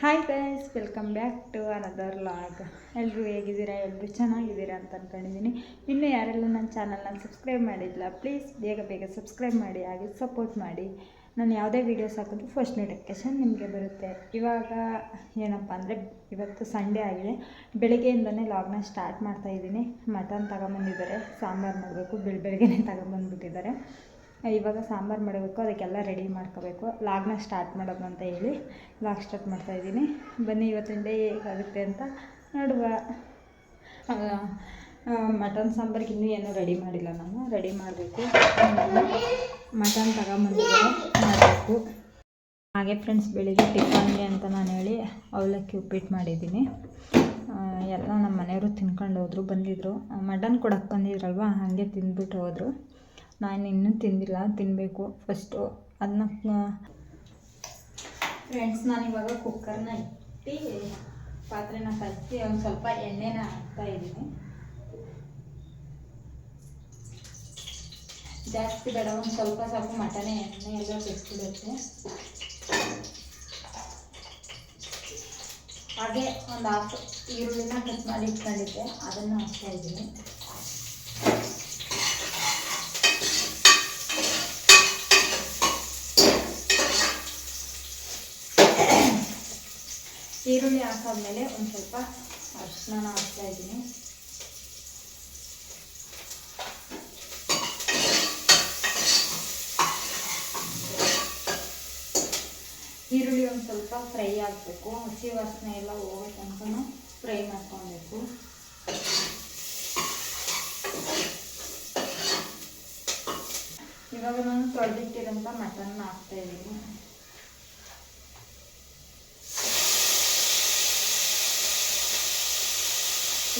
Hi guys welcome back to another vlog ಎಲ್ಲರೂ ಹೇಗಿದ್ದೀರಾ? ಎಲ್ಲರೂ ಚೆನ್ನಾಗಿದ್ದೀರಾ ಅಂತ ಅಂದ್ಕೊಂಡಿದ್ದೀನಿ ಇನ್ನೂ ಯಾರೆಲ್ಲ ನನ್ನ ಚಾನಲ್ನ ಸಬ್ಸ್ಕ್ರೈಬ್ ಮಾಡಿಲ್ಲ ಪ್ಲೀಸ್ ಬೇಗ ಬೇಗ ಸಬ್ಸ್ಕ್ರೈಬ್ ಮಾಡಿ, ಹಾಗೆ ಸಪೋರ್ಟ್ ಮಾಡಿ. ನಾನು ಯಾವುದೇ ವೀಡಿಯೋಸ್ ಹಾಕಿದ್ರು ಫಸ್ಟ್ ನೋಟಿಫಿಕೇಷನ್ ನಿಮಗೆ ಬರುತ್ತೆ. ಇವಾಗ ಏನಪ್ಪ ಅಂದರೆ ಇವತ್ತು ಸಂಡೇ ಆಗಿದೆ. ಬೆಳಗ್ಗೆಯಿಂದಲೇ ಲಾಗ್ನ ಸ್ಟಾರ್ಟ್ ಮಾಡ್ತಾಯಿದ್ದೀನಿ ಮಟನ್ ತಗೊಂಬಂದಿದ್ದಾರೆ, ಸಾಂಬಾರು ಮಾಡಬೇಕು ಬೆಳ ಬೆಳಗ್ಗೆನೇ ತಗೊಂಬಂದ್ಬಿಟ್ಟಿದ್ದಾರೆ. ಇವಾಗ ಸಾಂಬಾರು ಮಾಡಬೇಕು, ಅದಕ್ಕೆಲ್ಲ ರೆಡಿ ಮಾಡ್ಕೋಬೇಕು. ಲಾಗ್ನ ಸ್ಟಾರ್ಟ್ ಮಾಡೋಣ ಅಂತ ಹೇಳಿ ಲಾಗ್ ಸ್ಟಾರ್ಟ್ ಮಾಡ್ತಾ ಇದ್ದೀನಿ. ಬನ್ನಿ, ಇವತ್ತಿನ ಡೇ ಹೇಗಾಗುತ್ತೆ ಅಂತ ನೋಡುವ. ಮಟನ್ ಸಾಂಬಾರಿಗೆ ಇನ್ನೂ ಏನೂ ರೆಡಿ ಮಾಡಿಲ್ಲ ನಾನು. ರೆಡಿ ಮಾಡಬೇಕು. ಮಟನ್ ತಗೊಂಬಂದಿದ್ದೆ ಮಾಡಬೇಕು. ಹಾಗೆ ಫ್ರೆಂಡ್ಸ್ ಬೆಳಿಗ್ಗೆ ಟಿಫನ್ಗೆ ಅಂತ ನಾನು ಹೇಳಿ ಅವಲಕ್ಕಿ ಉಪ್ಪಿಟ್ಟು ಮಾಡಿದ್ದೀನಿ. ಎಲ್ಲ ನಮ್ಮ ಮನೆಯವರು ತಿನ್ಕೊಂಡು ಹೋದ್ರು ಬಂದಿದ್ದರು ಮಟನ್ ಕೊಡಕ್ಕೆ ಬಂದಿದ್ರಲ್ವ, ಹಾಗೆ ತಿಂದ್ಬಿಟ್ಟು ಹೋದರು. ನಾನು ಇನ್ನೂ ತಿಂದಿಲ್ಲ ತಿನ್ನಬೇಕು ಫಸ್ಟು ಅದನ್ನ ಫ್ರೆಂಡ್ಸ್ ನಾನಿವಾಗ ಕುಕ್ಕರ್ನ ಇಟ್ಟು ಪಾತ್ರೆನ ಕಚ್ಚಿ ಒಂದು ಸ್ವಲ್ಪ ಎಣ್ಣೆನ ಹಾಕ್ತಾ ಇದ್ದೀನಿ. ಜಾಸ್ತಿ ಬೇಡ, ಒಂದು ಸ್ವಲ್ಪ ಸ್ವಲ್ಪ ಮಟನೆ, ಎಣ್ಣೆ ಎಲ್ಲ ಬಿಟ್ಬಿಡುತ್ತೆ. ಹಾಗೆ ಒಂದು ಹಾಫ್ ಈರುಳ್ಳಿನ ಕಟ್ ಮಾಡಿ ಇಟ್ಕೊಂಡಿದ್ದೆ, ಅದನ್ನು ಹಾಕ್ತಾ ಇದ್ದೀನಿ. ಈರುಳ್ಳಿ ಹಾಕಾದ್ಮೇಲೆ ಒಂದು ಸ್ವಲ್ಪ ಅರಿಶಿನ ಹಾಕ್ತಾ ಇದ್ದೀನಿ. ಈರುಳ್ಳಿ ಒಂದು ಸ್ವಲ್ಪ ಫ್ರೈ ಆಗಬೇಕು. ಹಸಿ ವಾಸನೆ ಎಲ್ಲ ಹೋಗೋ ತನಕ ಫ್ರೈ ಮಾಡ್ಕೊಬೇಕು. ಇವಾಗ ನಾನು ತೊಳೆದಿಟ್ಟಿರೋಂಥ ಮಟನ್ನ ಹಾಕ್ತಾ ಇದ್ದೀನಿ.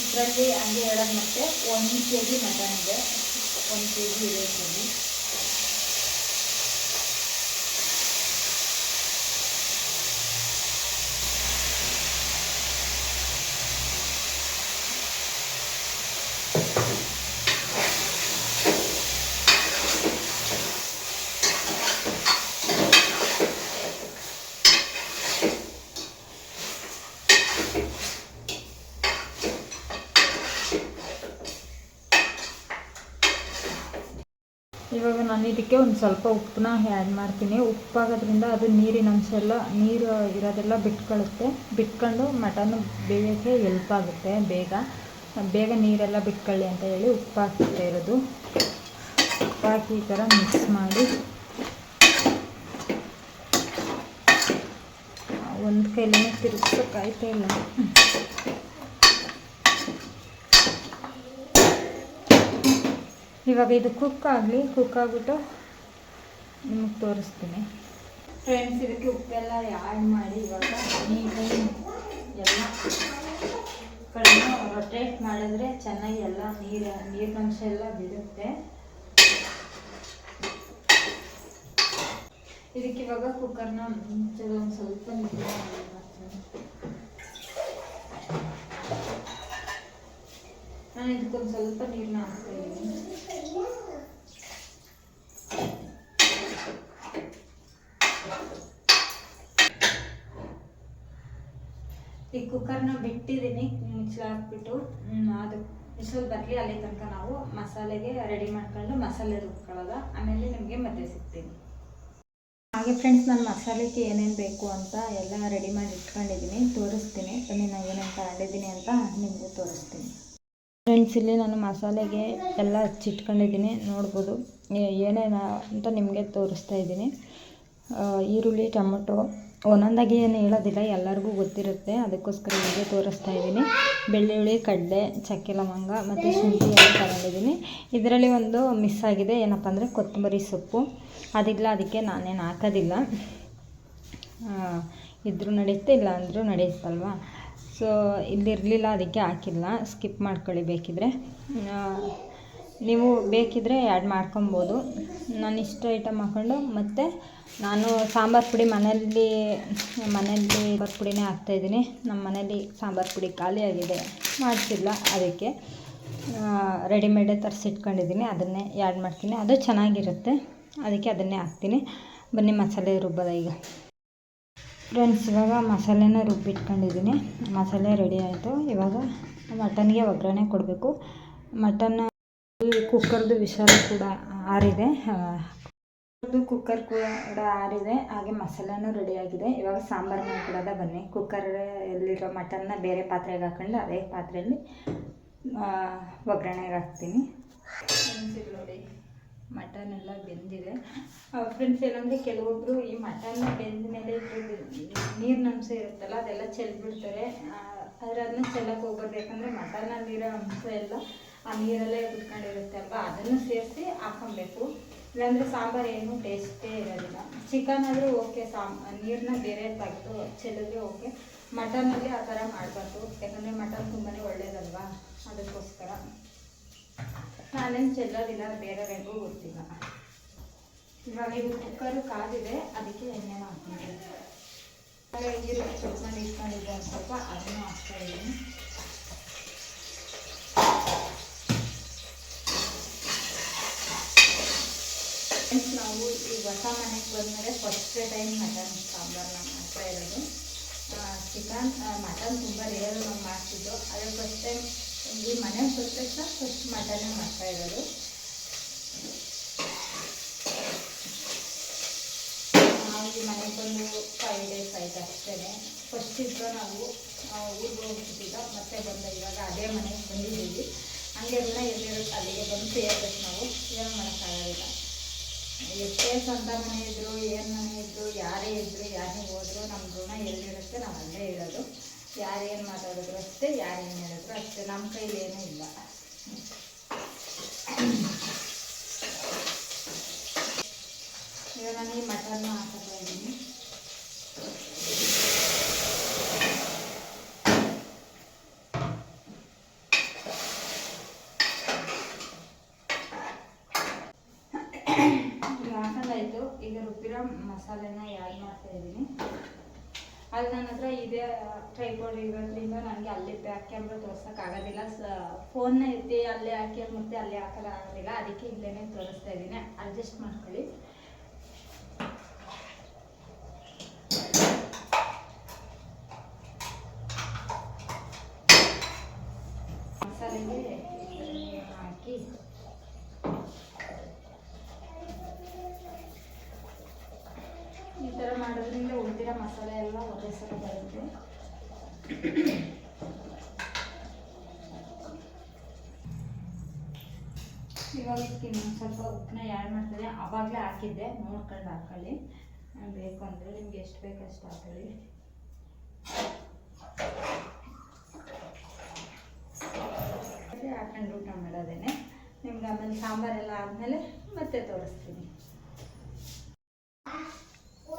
ಇದರಲ್ಲಿ ಹಂಗೆ ಹೇಳೋದು ಮತ್ತೆ ಒಂದು ಕೆ ಜಿ ಮಟನ್ ಇದೆ. ಒಂದು ಕೆ ಜಿ ಇದೆ ಇದರಲ್ಲಿ ಇವಾಗ ನಾನು ಇದಕ್ಕೆ ಒಂದು ಸ್ವಲ್ಪ ಉಪ್ಪನ್ನ ಆ್ಯಡ್ ಮಾಡ್ತೀನಿ. ಉಪ್ಪಾಗೋದ್ರಿಂದ ಅದು ನೀರಿನ ಅಂಶ ಎಲ್ಲ, ನೀರು ಇರೋದೆಲ್ಲ ಬಿಟ್ಕೊಳ್ಳುತ್ತೆ ಬಿಟ್ಕೊಂಡು ಮಟನ್ ಬೇಯೋಕ್ಕೆ ಎಲ್ಪ್ ಆಗುತ್ತೆ ಬೇಗ. ಬೇಗ ನೀರೆಲ್ಲ ಬಿಟ್ಕೊಳ್ಳಿ ಅಂತ ಹೇಳಿ ಉಪ್ಪು ಹಾಕ್ತಾ ಇರೋದು. ಉಪ್ಪಾಕಿ ಈ ಥರ ಮಿಕ್ಸ್ ಮಾಡಿ. ಒಂದು ಕೈಲಿನೇ ತಿರುಗಿಸೋಕ್ಕಾಯ್ತಾ ಇಲ್ಲ? ಇವಾಗ ಇದು ಕುಕ್ ಆಗಲಿ ಕುಕ್ ಆಗಿಬಿಟ್ಟು ನಿಮಗೆ ತೋರಿಸ್ತೀನಿ. ಫ್ರೆಂಡ್ಸ್ ಇದಕ್ಕೆ ಉಪ್ಪೆಲ್ಲ ಆ್ಯಡ್ ಮಾಡಿ ಇವಾಗ ನೀಟಾಗಿ ಎಲ್ಲ ಕಡೆ ರೊಟೇಟ್ ಮಾಡಿದ್ರೆ ಚೆನ್ನಾಗಿ ಎಲ್ಲ ನೀರು ನೀರಿನಂಶ ಎಲ್ಲ ಬಿಡುತ್ತೆ. ಇದಕ್ಕೆ ಇವಾಗ ಕುಕ್ಕರ್ನ ಒಂದು ಸ್ವಲ್ಪ ನೀರು ಮಾಡ್ತೀನಿ ಇದಕ್ಕೊಂದು ಸ್ವಲ್ಪ ನೀರನ್ನ ಹಾಕ್ತಾ ಈ ಕುಕ್ಕರ್ನ ಬಿಟ್ಟಿದ್ದೀನಿ ಮುಚ್ಚಿ ಹಾಕ್ಬಿಟ್ಟು. ಅದು ವಿಸಲ್ ಬರಲಿ, ಅಲ್ಲಿ ತನಕ ನಾವು ಮಸಾಲೆಗೆ ರೆಡಿ ಮಾಡ್ಕೊಂಡು ಮಸಾಲೆ ರುಬ್ಕೊಳ್ಳೋದ. ಆಮೇಲೆ ನಿಮಗೆ ಮತ್ತೆ ಸಿಗ್ತೀನಿ. ಹಾಗೆ ಫ್ರೆಂಡ್ಸ್ ನಾನು ಮಸಾಲೆಗೆ ಏನೇನು ಬೇಕು ಅಂತ ಎಲ್ಲ ರೆಡಿ ಮಾಡಿ ಇಟ್ಕೊಂಡಿದ್ದೀನಿ. ತೋರಿಸ್ತೀನಿ. ಬನ್ನಿ, ನಾನು ಏನೇನು ತಗೊಂಡಿದ್ದೀನಿ ಅಂತ ನಿಮಗೂ ತೋರಿಸ್ತೀನಿ. ಫ್ರೆಂಡ್ಸ್, ಇಲ್ಲಿ ನಾನು ಮಸಾಲೆಗೆ ಎಲ್ಲ ಹಚ್ಚಿಟ್ಕೊಂಡಿದ್ದೀನಿ. ನೋಡ್ಬೋದು. ಏನೇನು ಅಂತ ನಿಮಗೆ ತೋರಿಸ್ತಾ ಇದ್ದೀನಿ. ಈರುಳ್ಳಿ, ಟೊಮೊಟೊ. ಒಂದೊಂದಾಗಿ ಏನು ಹೇಳೋದಿಲ್ಲ, ಎಲ್ಲರಿಗೂ ಗೊತ್ತಿರುತ್ತೆ. ಅದಕ್ಕೋಸ್ಕರ ನಿಮಗೆ ತೋರಿಸ್ತಾ ಇದ್ದೀನಿ. ಬೆಳ್ಳುಳ್ಳಿ, ಕಡಲೆ, ಚಕ್ಕೆ ಲವಂಗ ಮತ್ತು ಶುಂಠಿ ಎಲ್ಲ ತಗೊಂಡಿದ್ದೀನಿ. ಇದರಲ್ಲಿ ಒಂದು ಮಿಸ್ ಆಗಿದೆ. ಏನಪ್ಪ ಅಂದರೆ ಕೊತ್ತಂಬರಿ ಸೊಪ್ಪು. ಅದಿಲ್ಲ, ಅದಕ್ಕೆ ನಾನೇನು ಹಾಕೋದಿಲ್ಲ. ಇದ್ರೂ ನಡೆಯುತ್ತೆ ಇಲ್ಲ ಅಂದರೂ ನಡೆಯುತ್ತಲ್ವ? ಸೊ ಇಲ್ಲಿರಲಿಲ್ಲ ಅದಕ್ಕೆ ಹಾಕಿಲ್ಲ. ಸ್ಕಿಪ್ ಮಾಡ್ಕೊಳ್ಳಿ ಬೇಕಿದ್ರೆ. ನೀವು ಬೇಕಿದ್ರೆ ಆ್ಯಡ್ ಮಾಡ್ಕೊಬೋದು. ನಾನು ಇಷ್ಟು ಐಟಮ್ ಹಾಕ್ಕೊಂಡು ಮತ್ತು ನಾನು ಸಾಂಬಾರು ಪುಡಿ ಮನೆಯಲ್ಲಿ ಮನೆಯಲ್ಲಿ ಸಾಂಬಾರು ಪುಡಿನೇ ಹಾಕ್ತಾಯಿದ್ದೀನಿ ನಮ್ಮ ಮನೇಲಿ ಸಾಂಬಾರು ಪುಡಿ ಖಾಲಿಯಾಗಿದೆ ಮಾಡಿಸಿಲ್ಲ ಅದಕ್ಕೆ. ರೆಡಿಮೇಡೇ ತರಿಸಿಟ್ಕೊಂಡಿದ್ದೀನಿ ಅದನ್ನೇ ಆ್ಯಡ್ ಮಾಡ್ತೀನಿ. ಅದು ಚೆನ್ನಾಗಿರುತ್ತೆ. ಅದಕ್ಕೆ ಅದನ್ನೇ ಹಾಕ್ತೀನಿ. ಬನ್ನಿ, ಮಸಾಲೆ ರುಬ್ಬೋದ ಈಗ. ಫ್ರೆಂಡ್ಸ್ ಇವಾಗ ಮಸಾಲೆನ ರುಬ್ಬಿಟ್ಕೊಂಡಿದ್ದೀನಿ. ಮಸಾಲೆ ರೆಡಿ ಆಯಿತು. ಇವಾಗ ಮಟನ್ಗೆ ಒಗ್ಗರಣೆ ಕೊಡಬೇಕು. ಮಟನ್ ಕುಕ್ಕರ್ದು ವಿಷಲ್ ಕೂಡ ಆರಿದೆ. ಕುಕ್ಕರ್ ಕೂಡ ಆರಿದೆ. ಹಾಗೆ ಮಸಾಲೆನೂ ರೆಡಿಯಾಗಿದೆ ಇವಾಗ ಸಾಂಬಾರು ಮಾಡ್ಕೊಡೋದ ಬನ್ನಿ. ಕುಕ್ಕರಲ್ಲಿರೋ ಮಟನ್ನ ಬೇರೆ ಪಾತ್ರೆಗೆ ಹಾಕೊಂಡು ಅದೇ ಪಾತ್ರೆಯಲ್ಲಿ ಒಗ್ಗರಣೆಗೆ ಹಾಕ್ತೀನಿ. ನೋಡಿ. ಮಟನ್ ಎಲ್ಲ ಬೆಂದಿದೆ. ಫ್ರೆಂಡ್ಸ್ ಏನಂದರೆ ಕೆಲವೊಬ್ಬರು ಈ ಮಟನ್ ಅಂಶ ಇರುತ್ತಲ್ಲ, ಅದೆಲ್ಲ ಚೆಲ್ಬಿಡ್ತಾರೆ. ಆದರೆ ಅದನ್ನ ಚೆಲ್ಲಕ್ಕೆ ಹೋಗ್ಬಾರ್ದು ಯಾಕಂದರೆ ಮಟನಲ್ಲಿರೋ ಅಂಶ ಎಲ್ಲ ಆ ನೀರಲ್ಲೇ ಉತ್ಕೊಂಡಿರುತ್ತೆ ಅಲ್ವಾ? ಅದನ್ನು ಸೇರಿಸಿ ಹಾಕೊಬೇಕು ಇಲ್ಲಾಂದರೆ ಸಾಂಬಾರು ಏನು ಟೇಸ್ಟೇ ಇರೋದಿಲ್ಲ. ಚಿಕನ್ ಆದರೂ ಓಕೆ ಸಾಂಬ ನೀರನ್ನ ಬೇರೆ ತೆಗೆದು ಚೆಲ್ಲಿದ್ರೆ ಓಕೆ. ಮಟನಲ್ಲಿ ಆ ಥರ ಮಾಡಬಾರ್ದು. ಯಾಕಂದರೆ ಮಟನ್ ತುಂಬಾ ಒಳ್ಳೇದಲ್ವಾ? ಅದಕ್ಕೋಸ್ಕರ. ನಾನೇನು ಚೆಲ್ಲೋದಿಲ್ಲ ಬೇರೆಯವ್ರಿಗೂ ಗೊತ್ತಿಲ್ಲ. ಇವಾಗ ಇದು ಕುಕ್ಕರು ಕಾದಿದೆ, ಅದಕ್ಕೆ ಎಣ್ಣೆ ಹಾಕ್ತೀನಿ ಈರುಳ್ಳಿ ಚಟ್ಕೊಂಡು ಇಟ್ಕೊಂಡಿದ್ದೆ ಒಂದು ಸ್ವಲ್ಪ ಅದನ್ನು ಹಾಕ್ತಾ ಇದ್ದೀನಿ ನಾವು ಈ ಹೊಸ ಮನೆಗೆ ಬಂದಮೇಲೆ ಫಸ್ಟ್ ಟೈಮ್ ಮಟನ್ ಸಾಂಬಾರನ್ನ ಮಾಡ್ತಾ ಇರೋದು ಚಿಕನ್ ಮಟನ್ ತುಂಬ ರೇರ್ ನಾವು ಮಾಡ್ತಿದ್ದು ಅದೇ ಫಸ್ಟ್ ಟೈಮ್ ಈ ಮನೆಗೆ ಬಂದ ತಕ್ಷಣ ಫಸ್ಟ್ ಮಟನೇ ಮಾಡ್ತಾ ಇರೋದು ನಾವು ಈ ಮನೆಗೆ ಬಂದು ಫೈವ್ ಡೇಸ್ ಆಯ್ತು ಅಷ್ಟೇ ಫಸ್ಟ್ ಇದ್ದರೂ ನಾವು ಊರಿಗೆ ಹೋಗ್ಬಿಟ್ಟಿದ್ದ ಮತ್ತೆ ಬಂದ. ಇವಾಗ ಅದೇ ಮನೆಗೆ ಬಂದಿದ್ದೀವಿ. ಹಂಗೆ ಋಣ ಎಲ್ಲಿರುತ್ತೆ ಅಲ್ಲಿಗೆ ಬಂದು ಸೇರ್ಬೇಕು ನಾವು ಏನು ಮಾಡೋಕ್ಕಾಗೋದಿಲ್ಲ ಎಷ್ಟೇ ಸ್ವಂತ ಮನೆ ಇದ್ದರು ಏನು ಮನೆ ಇದ್ದರು ಯಾರೇ ಇದ್ದರು ಯಾರೇ ಹೋದ್ರು ನಮ್ಮ ಋಣ ಎಲ್ಲಿರುತ್ತೆ ನಾವು ಅಲ್ಲೇ ಇರೋದು. ಯಾರೇನು ಮಾತಾಡಿದ್ರು ಅಷ್ಟೇ ಯಾರೇನು ಹೇಳಿದ್ರು ಅಷ್ಟೇ. ನಮ್ಮ ಕೈಲಿ ಏನೂ ಇಲ್ಲ. ಇವಾಗ ನಾನು ಈ ಮಟನ್ನ ಹಾಕೋತಾ ಇದ್ದೀನಿ ಮಸಾಲೆನ ಯಾಡ್ ಮಾಡ್ತಾ ಇದ್ದೀನಿ ಅದು ನನ್ನ ಹತ್ರ ಇದೇ ಟ್ರೈಪೋಡ್ ಇರೋದ್ರಿಂದ ನನಗೆ ಅಲ್ಲಿ ಬ್ಯಾಕ್ ಕ್ಯಾಮ್ರಾ ತೋರ್ಸೋಕ್ಕಾಗೋದಿಲ್ಲ ಸ ಫೋನ್ನ ಎತ್ತಿ ಅಲ್ಲೇ ಹಾಕಿ ಮತ್ತೆ ಅಲ್ಲೇ ಹಾಕೋಕ್ಕಾಗೋದಿಲ್ಲ ಅದಕ್ಕೆ ಇಲ್ಲೇ ತೋರಿಸ್ತಾ ಇದ್ದೀನಿ ಅಡ್ಜಸ್ಟ್ ಮಾಡ್ಕೊಳ್ಳಿ. ಮಸಾಲೆಗೆ ಹಾಕಿ ಈ ಥರ ಮಾಡೋದ್ರಿಂದ ಉಳಿದಿರೋ ಮಸಾಲೆ ಎಲ್ಲ ಒಂದೇ ಸಲ ಬರುತ್ತೆ. ಇವಾಗ ಇದಕ್ಕೆ ಸ್ವಲ್ಪ ಉಪ್ಪನ್ನ ಯಾರು ಮಾಡ್ತಿದ್ದೆ ಆವಾಗಲೇ ಹಾಕಿದ್ದೆ. ನೋಡ್ಕೊಂಡು ಹಾಕೊಳ್ಳಿ. ಬೇಕು ಅಂದರೆ ನಿಮ್ಗೆ ಎಷ್ಟು ಬೇಕು ಅಷ್ಟು ಹಾಕೊಳ್ಳಿ. ಹಾಕೊಂಡು ಊಟ ಮಾಡೋದೇನೆ. ನಿಮ್ಗೆ ಆಮೇಲೆ ಸಾಂಬಾರೆಲ್ಲ ಆದಮೇಲೆ ಮತ್ತೆ ತೋರಿಸ್ತೀನಿ.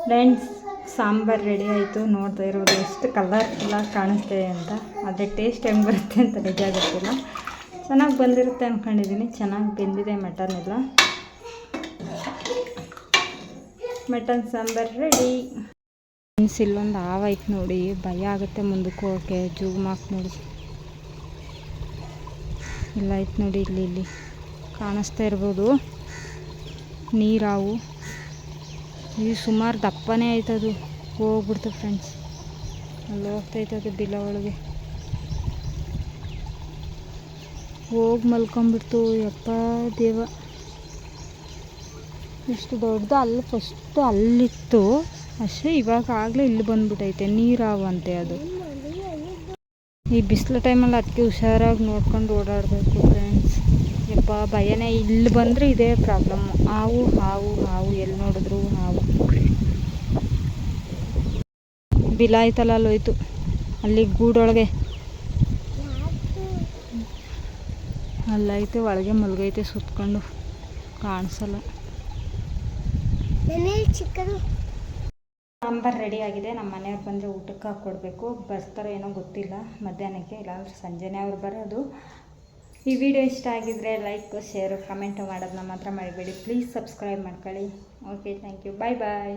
ಫ್ರೆಂಡ್ಸ್, ಸಾಂಬಾರು ರೆಡಿ ಆಯಿತು. ನೋಡ್ತಾ ಇರೋದು ಎಷ್ಟು ಕಲರ್ಫುಲ್ಲಾಗಿ ಕಾಣಿಸ್ತಿದೆ ಅಂತ. ಅದೇ ಟೇಸ್ಟ್ ಹೆಂಗೆ ಬರುತ್ತೆ ಅಂತ ನಿಜ ಗೊತ್ತಿಲ್ಲ. ಚೆನ್ನಾಗಿ ಬಂದಿರುತ್ತೆ ಅಂದ್ಕೊಂಡಿದ್ದೀನಿ ಚೆನ್ನಾಗಿ ಬೆಂದಿದೆ ಮಟನ್ ಎಲ್ಲ. ಮಟನ್ ಸಾಂಬಾರು ರೆಡಿ ಫ್ರೆಂಡ್ಸ್ ಇಲ್ಲೊಂದು ಆವಾಯ್ತು ನೋಡಿ. ಭಯ ಆಗುತ್ತೆ ಮುಂದಕ್ಕೆ ಹೋಗೋಕ್ಕೆ. ಜೂಮ್ ಹಾಕಿ ನೋಡಿ. ಇಲ್ಲ, ಆಯ್ತು ನೋಡಿ ಇಲ್ಲಿ ಇಲ್ಲಿ. ಕಾಣಿಸ್ತಾ ಇರ್ಬೋದು. ನೀರಾವು ಇದು ಸುಮಾರು ದಪ್ಪನೇ ಆಯ್ತದು. ಹೋಗ್ಬಿಡ್ತು ಫ್ರೆಂಡ್ಸ್ ಅಲ್ಲಿ ಹೋಗ್ತೈತದು ಬಿಲ ಒಳಗೆ. ಹೋಗಿ ಮಲ್ಕೊಂಬಿಡ್ತು. ಯಪ್ಪ ದೇವ. ಇಷ್ಟು ದೊಡ್ಡದು ಅಲ್ಲಿ ಫಸ್ಟು ಅಲ್ಲಿತ್ತು. ಅಷ್ಟೇ ಇವಾಗ ಆಗಲೇ ಇಲ್ಲಿ ಬಂದ್ಬಿಟ್ಟೈತೆ ನೀರಾವಂತೆ ಅದು. ಈ ಬಿಸಿಲು ಟೈಮಲ್ಲಿ ಅದಕ್ಕೆ ಹುಷಾರಾಗಿ ನೋಡ್ಕೊಂಡು ಓಡಾಡಬೇಕು ಫ್ರೆಂಡ್ಸ್ ಯಪ್ಪ ಭಯನೇ ಇಲ್ಲಿ ಬಂದರೆ ಇದೇ ಪ್ರಾಬ್ಲಮ್ಮು ಹಾವು ಹಾವು ಹಾವು ಎಲ್ಲಿ ನೋಡಿದ್ರು ಹಾವು. ಬಿಲ ಆಯ್ತಲ್ಲ ಅಲ್ಲೋಯ್ತು ಅಲ್ಲಿ ಗೂಡೊಳಗೆ. ಅಲ್ಲೈತೆ, ಒಳಗೆ ಮಲ್ಗೈತೆ ಸುತ್ಕೊಂಡು. ಕಾಣಿಸಲ್ಲ. ಸಾಂಬಾರ್ ರೆಡಿ ಆಗಿದೆ. ನಮ್ಮ ಮನೆಯವ್ರು ಬಂದರೆ ಊಟಕ್ಕೆ ಹಾಕ್ಕೊಡ್ಬೇಕು ಬರ್ತಾರೋ ಏನೋ ಗೊತ್ತಿಲ್ಲ. ಮಧ್ಯಾಹ್ನಕ್ಕೆ ಇಲ್ಲಾಂದ್ರೆ ಸಂಜೆನೇ ಅವ್ರು ಬರೋದು. ಈ ವಿಡಿಯೋ ಇಷ್ಟ ಆಗಿದ್ರೆ ಲೈಕ್ ಶೇರು ಕಮೆಂಟ್ ಮಾಡೋದನ್ನ ಮಾತ್ರ ಮಾಡಬೇಡಿ ಪ್ಲೀಸ್ ಸಬ್ಸ್ಕ್ರೈಬ್ ಮಾಡ್ಕೊಳ್ಳಿ. Okay thank you bye bye